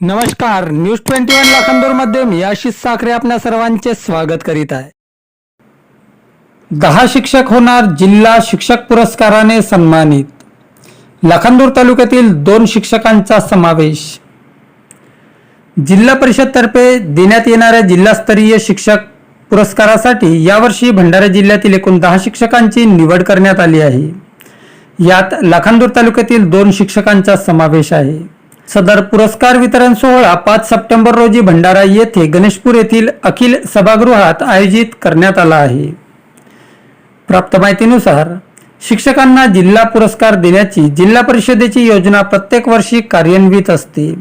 नमस्कार news twenty one लाखांदूरमध्ये मी आशिष साखरे आपल्या सर्वांचे स्वागत करीत आहे. दहा शिक्षक होणार जिल्हा शिक्षक पुरस्काराने सन्मानित. लाखांदूर तालुक्यातील दोन शिक्षकांचा समावेश. जिल्हा परिषदतर्फे देण्यात येणाऱ्या जिल्हास्तरीय शिक्षक पुरस्कारासाठी यावर्षी भंडारा जिल्ह्यातील एकूण दहा शिक्षकांची निवड करण्यात आली आहे. यात लाखांदूर तालुक्यातील दोन शिक्षकांचा समावेश आहे. सदर पुरस्कार वितरण सोहळा पाच सप्टेंबर रोजी भंडारा येथे गणेशपूर येथील अखिल सभागृहात आयोजित करण्यात आला आहे. प्राप्त माहितीनुसार शिक्षकांना जिल्हा पुरस्कार देण्याची जिल्हा परिषदेची योजना प्रत्येक वर्षी कार्यान्वित असते.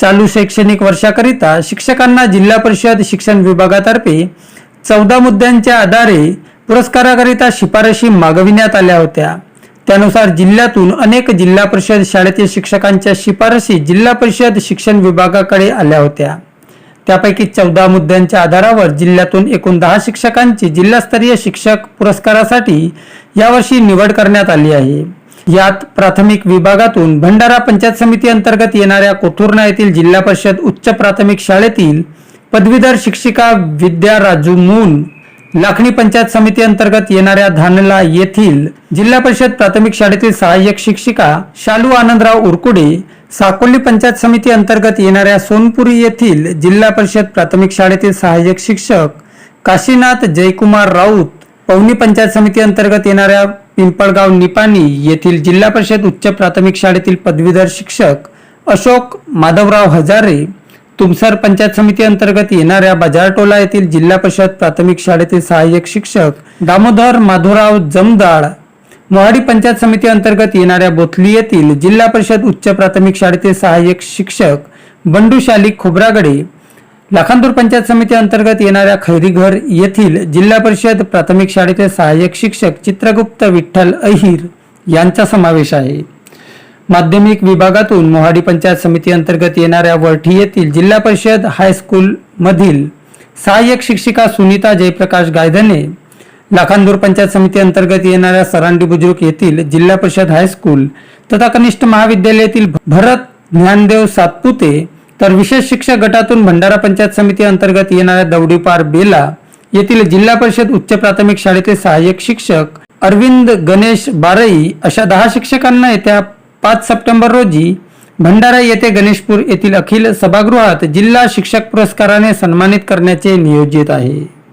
चालू शैक्षणिक वर्षाकरिता शिक्षकांना जिल्हा परिषद शिक्षण विभागातर्फे चौदा मुद्द्यांच्या आधारे पुरस्काराकरिता शिफारशी मागविण्यात आल्या होत्या. त्यानुसार जिल्ह्यातून अनेक जिल्हा परिषद शाळेतील शिक्षकांच्या शिफारशी जिल्हा परिषद शिक्षण विभागाकडे आल्या होत्या. त्यापैकी चौदा मुद्द्यांच्या आधारावर जिल्ह्यातून एकूण दहा शिक्षकांची जिल्हास्तरीय शिक्षक पुरस्कारासाठी यावर्षी निवड करण्यात आली आहे. यात प्राथमिक विभागातून भंडारा पंचायत समिती अंतर्गत येणाऱ्या कोथुर्णा येथील जिल्हा परिषद उच्च प्राथमिक शाळेतील पदवीधर शिक्षिका विद्या राजू मून लाखणी पंचायत समिती अंतर्गत येणाऱ्या धानला येथील जिल्हा परिषद प्राथमिक शाळेतील सहाय्यक शिक्षिका शालू आनंदराव उरकुडे साकोली पंचायत समिती अंतर्गत येणाऱ्या सोनपुरी येथील जिल्हा परिषद प्राथमिक शाळेतील सहाय्यक शिक्षक काशीनाथ जयकुमार राऊत पवनी पंचायत समिती अंतर्गत येणाऱ्या पिंपळगाव निपाणी येथील जिल्हा परिषद उच्च प्राथमिक शाळेतील पदवीधर शिक्षक अशोक माधवराव हजारे तुमसर पंचायत समिती अंतर्गत येणाऱ्या बाजारटोला येथील जिल्हा परिषद प्राथमिक शाळेतील सहाय्यक शिक्षक दामोदर माधुराव जमदाळ मोहाडी पंचायत समिती अंतर्गत येणाऱ्या बोथली येथील जिल्हा परिषद उच्च प्राथमिक शाळेतील सहाय्यक शिक्षक बंडू शालिक खोब्रागडे लाखांदूर पंचायत समिती अंतर्गत येणाऱ्या खैरीघर येथील जिल्हा परिषद प्राथमिक शाळेतील सहाय्यक शिक्षक चित्रगुप्त विठ्ठल अहिर यांचा समावेश आहे. माध्यमिक विभागातून मोहाडी पंचायत समिती अंतर्गत येणाऱ्या वरठी येथील जिल्हा परिषद हायस्कूल मधील सहाय्यक शिक्षिका सुनीता जयप्रकाश गायधने लाखांदूर पंचायत समिती अंतर्गत येणाऱ्या सरांडी बुजुर्ग येथील जिल्हा परिषद हायस्कूल तथा कनिष्ठ महाविद्यालयातील भरत ज्ञानदेव सातपुते तर विशेष शिक्षक गटातून भंडारा पंचायत समिती अंतर्गत येणाऱ्या दौडीपार बेला येथील जिल्हा परिषद उच्च प्राथमिक शाळेतील सहाय्यक शिक्षक अरविंद गणेश बारई अशा दहा शिक्षकांना येत्या पाच सप्टेंबर रोजी भंडारा येथे गणेशपूर येथील अखिल सभागृहात जिल्हा शिक्षक पुरस्काराने सन्मानित करण्याचे नियोजित आहे.